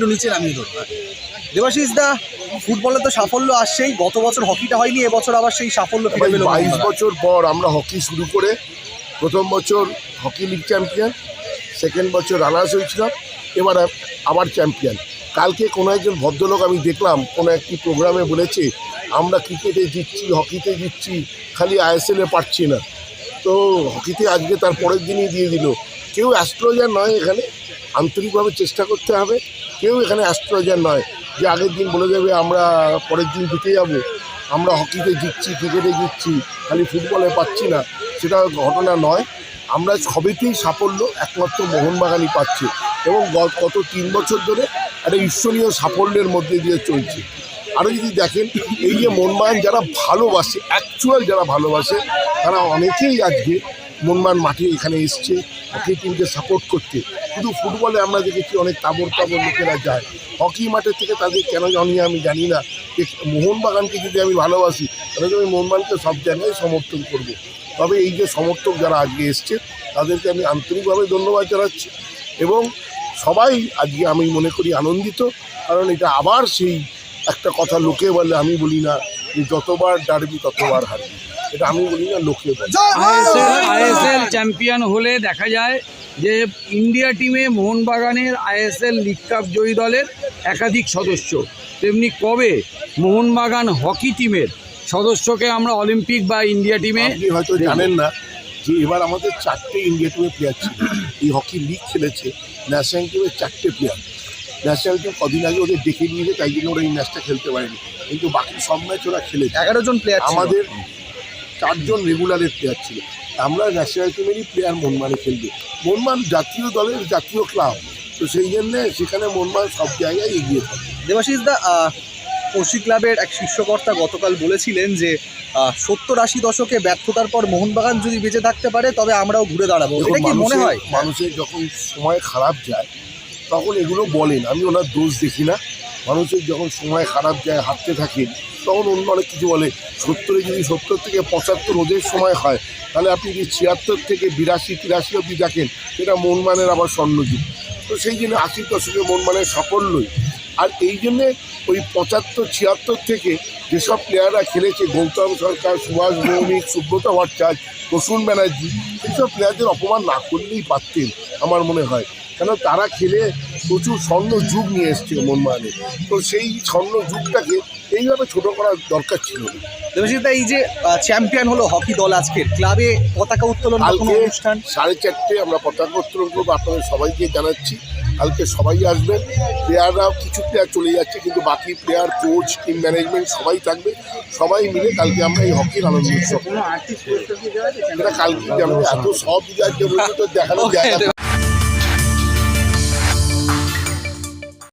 একটু নিচে নামিয়ে ধরুন দেবাশিস দা ফুটবলে তো সাফল্য আসছেই গত বছর হকিটা হয়নি এবছর আবার সেই সাফল্য ফিরে পেল বাইশ বছর পর আমরা হকি শুরু করে প্রথম বছর হকি লিগ চ্যাম্পিয়ন সেকেন্ড বছর রানার্স হয়েছিলাম এবার আবার চ্যাম্পিয়ন। কালকে কোনো একজন ভদ্রলোক আমি দেখলাম কোনো একটি প্রোগ্রামে বলেছে আমরা ক্রিকেটে জিতছি হকিতে জিতছি খালি আইএসএলে পারছি না। তো হকিতে আজকে তার পরের দিনই দিয়ে দিল। কেউ অ্যাস্ট্রোলজার নয় এখানে আন্তরিকভাবে চেষ্টা করতে হবে। কেউ এখানে অ্যাস্ট্রোলজার নয় যে আগের দিন বলে দেবে আমরা পরের দিন জিতে যাব। আমরা হকিতে জিতছি ক্রিকেটে জিতছি, খালি ফুটবলে পাচ্ছি না। সেটা ঘটনা নয়। আমরা সবেতেই সাফল্য একমাত্র মোহনবাগানই পাচ্ছে এবং গত তিন বছর ধরে একটা ঈশ্বরীয় সাফল্যের মধ্যে দিয়ে চলছে। আরও যদি দেখেন, এই যে মোহনবাগান যারা ভালোবাসে অ্যাকচুয়াল যারা ভালোবাসে, তারা অনেকেই আজকে মনমান মাঠে এখানে এসছে হকি টিমকে সাপোর্ট করতে। শুধু ফুটবলে আমরা দেখেছি অনেক তাবর তাবর লোকেরা যায়। হকি মাঠের থেকে তাদের কেন জানি আমি জানি না। যে মোহনবাগানকে যদি আমি ভালোবাসি, তাহলে আমি মোহনবাগানকে সব জায়গায় সমর্থন করব। তবে এই যে সমর্থক যারা আজকে এসছে, তাদেরকে আমি আন্তরিকভাবে ধন্যবাদ জানাচ্ছি এবং সবাই আজকে আমি মনে করি আনন্দিত, কারণ এটা আবার সেই একটা কথা লোকে বলে, আমি বলি না যে যতবার ডারবি ততবার হারবি। এটা আমি বলি না লোকে বলে। আইএসএল আইএসএল চ্যাম্পিয়ন হলে দেখা যায় যে ইন্ডিয়া টিমে মোহনবাগানের আইএসএল লিগ কাপ জয়ী দলের একাধিক সদস্য। তেমনি কবে মোহনবাগান হকি টিমের সদস্যকে আমরা অলিম্পিক বা ইন্ডিয়া টিমে হয়তো জানেন না যে এবার আমাদের চারটে ইন্ডিয়া টিমে প্লেয়ার ছিল। এই হকি লিগ খেলেছে ন্যাশনাল টিমের চারটে প্লেয়ার ন্যাশনাল টিম কদিন আগে ওদের ডেকে নিয়েছে তাই জন্য ওরা এই ম্যাচটা খেলতে পারেনি। কিন্তু বাকি সব ম্যাচ ওরা খেলেছে। এগারো জন প্লেয়ার আমাদের চারজন রেগুলারের প্লেয়ার ছিল। আমরা ন্যাশনাল টিমেরই প্লেয়ার মনমানে খেলবে। মনমান জাতীয় দলের জাতীয় ক্লাব তো সেই জন্যে সেখানে মনমান সব জায়গায় এগিয়ে থাকে। দেবাশিস দা পড়শি ক্লাবের এক শীর্ষকর্তা গতকাল বলেছিলেন যে সত্তর আশি দশকে ব্যর্থতার পর মোহনবাগান যদি বেঁচে থাকতে পারে তবে আমরাও ঘুরে দাঁড়াবো। এটা কি মনে হয়? মানুষের যখন সময় খারাপ যায় তখন এগুলো বলেন। আমি ওনার দোষ দেখি না। মানুষের যখন সময় খারাপ যায় হাঁটতে থাকে তখন অন্য অনেক কিছু বলে। সত্তরে যদি সত্তর থেকে পঁচাত্তর রোদের সময় হয়, তাহলে আপনি যদি ছিয়াত্তর থেকে বিরাশি, তিরাশি অবধি দেখেন, সেটা মনমানের আবার স্বর্ণযুগ। তো সেই জন্য আশির দশকে মনমানের সাফল্যই আর এই জন্যে ওই পঁচাত্তর ছিয়াত্তর থেকে যেসব প্লেয়াররা খেলেছে গৌতম সরকার সুভাষ ভৌমিক সুব্রত ভট্টাচার্য প্রসূন ব্যানার্জি এইসব প্লেয়ারদের অপমান না করলেই পারতেন আমার মনে হয়। কেন তারা খেলে প্রচুর স্বর্ণ যুগ নিয়ে এসছে মনমানে। তো সেই স্বর্ণ যুগটাকে এইভাবে ছোট করার দরকার ছিল এই যে চ্যাম্পিয়ন হলো হকি দল আজকের ক্লাবে পতাকা উত্তোলন অনুষ্ঠান? সাড়ে চারটে আমরা পতাকা উত্তোলন করব আপনাদের সবাইকে জানাচ্ছি। কালকে সবাই আসবেন প্লেয়াররাও কিছু প্লেয়ার চলে যাচ্ছে, কিন্তু বাকি প্লেয়ার কোচ টিম ম্যানেজমেন্ট সবাই থাকবে। সবাই মিলে কালকে আমরা এই হকির আনন্দ উৎসব। এটা কালকে এত সব দেখানো যায়